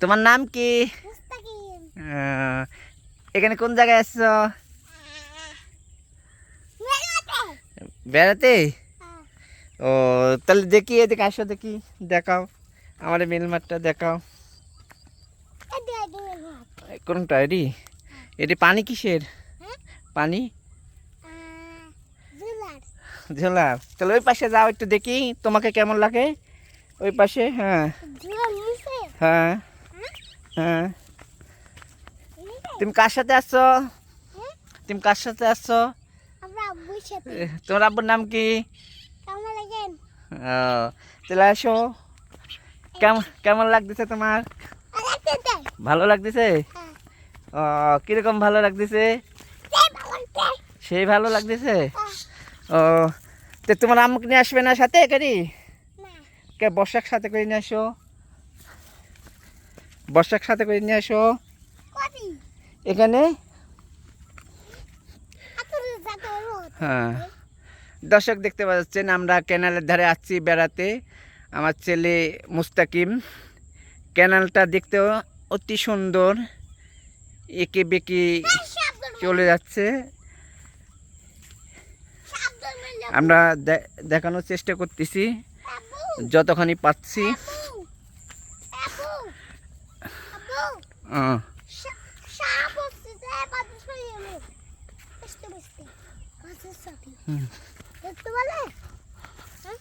তোমার নাম কি? এখানে কোন জায়গায় আসছো? বেড়াতে। হ্যাঁ। ও তাহলে দেখি এদিকে আসো দেখি দেখাও। আমার মিল মাঠটা দেখাও। কোনটা এডি? এটি পানি কিসের? হ্যাঁ? পানি? ঝোলার। তাহলে ওই পাশে যাও একটু দেখি তোমাকে কেমন লাগে? ওই পাশে হ্যাঁ। হ্যাঁ। হ্যাঁ। তুমি কার সাথে আসছো? তুমি কার সাথে আসছো তোমার আব্বুর নাম কি? তাহলে আসো। কেমন কেমন লাগতেছে তোমার? ভালো লাগতেছে। হ্যাঁ। ও কীরকম ভালো লাগতেছে? সেই ভালো লাগতেছে? হ্যাঁ। ও তো তোমার আম্মুকে নিয়ে আসবে না সাথে না। কে বর্ষাক সাথে করে নিয়ে আসো? বর্ষাক সাথে করে নিয়ে আসো। এখানে? হ্যাঁ। দর্শক দেখতে পাচ্ছেন আমরা ক্যানালের ধারে আসছি বেড়াতে। আমার ছেলে মুস্তাকিম ক্যানালটা দেখতেও অতি সুন্দর। একে বেঁকে চলে যাচ্ছে। আমরা দেখানোর চেষ্টা করতেছি। যতখানি পাচ্ছি।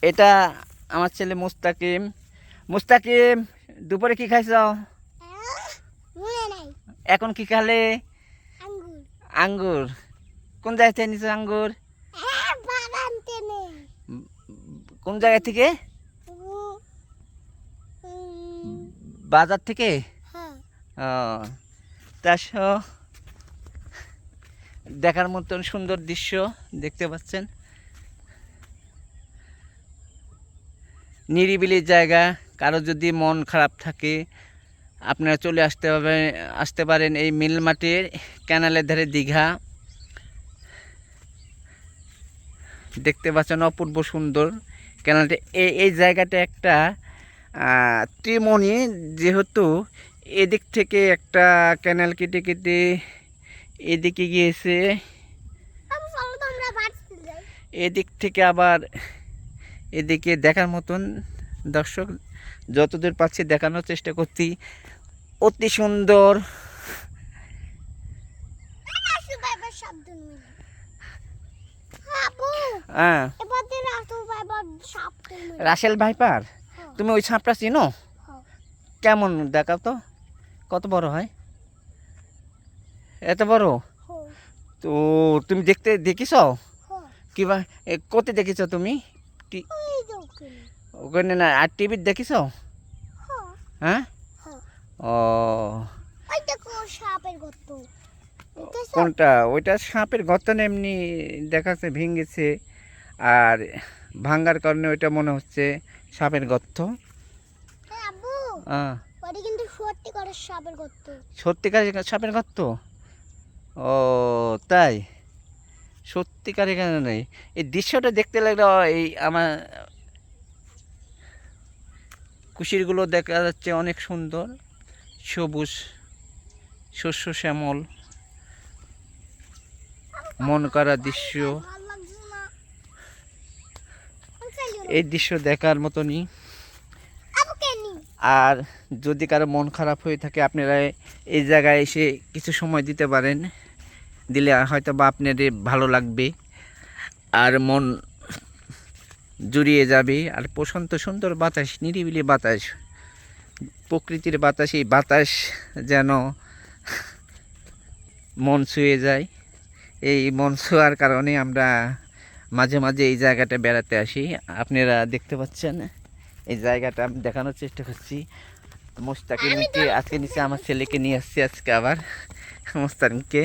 এটা আমার ছেলে মুস্তাকিম। মুস্তাকিম, দুপুরে কি খাইছ? এখন কি খালে? আঙ্গুর। কোন জায়গা থেকে নিছো আঙ্গুর? কোন জায়গা থেকে? বাজার থেকে? তা দেখার মতন সুন্দর দৃশ্য দেখতে পাচ্ছেন। নিরিবিলি জায়গা, কারও যদি মন খারাপ থাকে, আপনারা চলে আসতে হবে আসতে পারেন এই মিলমাটির ক্যানালের ধারে দীঘা। দেখতে পাচ্ছেন অপূর্ব সুন্দর ক্যানালটা। এই জায়গাটা একটা ত্রিমণি, যেহেতু এদিক থেকে একটা ক্যানাল কেটে কেটে এদিকে গিয়েছে। এদিক থেকে আবার এদিকে দেখার মতন। দর্শক যতদূর পাচ্ছি দেখানোর চেষ্টা করছি। অতি সুন্দর। হ্যাঁ রাসেল ভাইপার? হ্যাঁ, তুমি ওই সাপটা চিনো? হ্যাঁ। কেমন? দেখাও তো। কত বড় হয়? এত বড়? তো তুমি দেখতে দেখিস। কিবা কোথায় দেখিছ তুমি? ওখানে। না আর টিভির দেখিছ? হ্যাঁ। ও। কোনটা? ওইটা সাপের গর্ত না এমনি দেখাচ্ছে ভেঙেছে। আর ভাঙ্গার কারণে ওইটা মনে হচ্ছে সাপের গর্ত। হ্যাঁ, আব্বু আহ, ওটা কিন্তু সত্যি সাপের গর্ত। সত্যিকার সাপের গর্ত? ও তাই? সত্যিকার এখানে নেই। এই দৃশ্যটা দেখতে লাগলে এই আমার কুশিরগুলো দেখা যাচ্ছে অনেক সুন্দর। সবুজ শস্য শ্যামল মন করা দৃশ্য। এই দৃশ্য দেখার মতনই। আর যদি কারও মন খারাপ হয়ে থাকে, আপনারা এই জায়গায় এসে কিছু সময় দিতে পারেন। দিলে হয়তো বা আপনাদের ভালো লাগবে আর মন জুড়িয়ে যাবে। আর প্রশান্ত সুন্দর বাতাস, নিরিবিলি বাতাস, প্রকৃতির বাতাস, এই বাতাস যেন মন ছুঁয়ে যায়। এই মন ছোঁয়ার কারণে আমরা মাঝে মাঝে এই জায়গাটা বেড়াতে আসি। আপনারা দেখতে পাচ্ছেন। এই জায়গাটা আমি দেখানোর চেষ্টা করছি। মোস্তাকিমকে, আজকে নিচে আমার ছেলেকে নিয়ে আসছি আজকে আবার, মোস্তাকিমকে।